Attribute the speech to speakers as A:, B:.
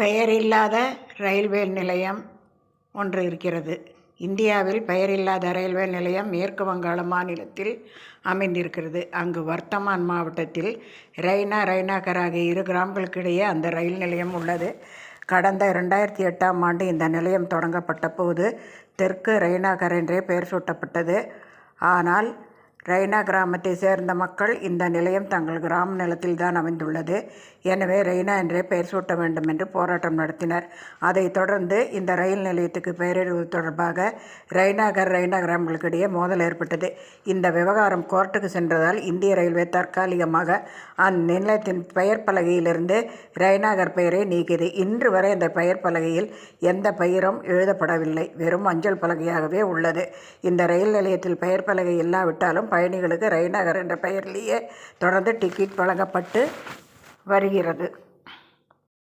A: பெயரில்லாத railway நிலையம் ஒன்று இருக்கிறது. இந்தியாவில் பெயரில்லாத ரயில்வே நிலையம் மேற்கு வங்காள மாநிலத்தில் அமைந்திருக்கிறது. அங்கு வர்த்தமான் மாவட்டத்தில் ரெய்னா ரெய்னாகர் ஆகிய இரு கிராமங்களுக்கிடையே அந்த ரயில் நிலையம் உள்ளது. கடந்த ரெண்டாயிரத்தி எட்டாம் ஆண்டு இந்த நிலையம் தொடங்கப்பட்ட போது தெற்கு ரெய்னாகர் என்றே பெயர் சூட்டப்பட்டது. ஆனால் ரெய்னா கிராமத்தை சேர்ந்த மக்கள் இந்த நிலையம் தங்கள் கிராம நிலத்தில் தான் அமைந்துள்ளது. எனவே ரெய்னா என்றே பெயர் சூட்ட வேண்டும் என்று போராட்டம் நடத்தினர். அதைத் தொடர்ந்து இந்த ரயில் நிலையத்துக்கு பெயரிடுவது தொடர்பாக ரெய்னாகர் ரெய்னா கிராமங்களுக்கிடையே மோதல் ஏற்பட்டது. இந்த விவகாரம் கோர்ட்டுக்கு சென்றதால் இந்திய ரயில்வே தற்காலிகமாக அந்நிலையத்தின் பெயர் பலகையிலிருந்து ரெய்னாகர் பெயரை நீக்கியது. இன்று வரை அந்த பெயர் பலகையில் எந்த பெயரும் எழுதப்படவில்லை. வெறும் அஞ்சல் பலகையாகவே உள்ளது. இந்த ரயில் நிலையத்தில் பெயர் பலகை இல்லாவிட்டாலும் பயணிகளுக்கு ரெய்நகர் என்ற பெயரிலேயே தொடர்ந்து டிக்கெட் வழங்கப்பட்டு வருகிறது.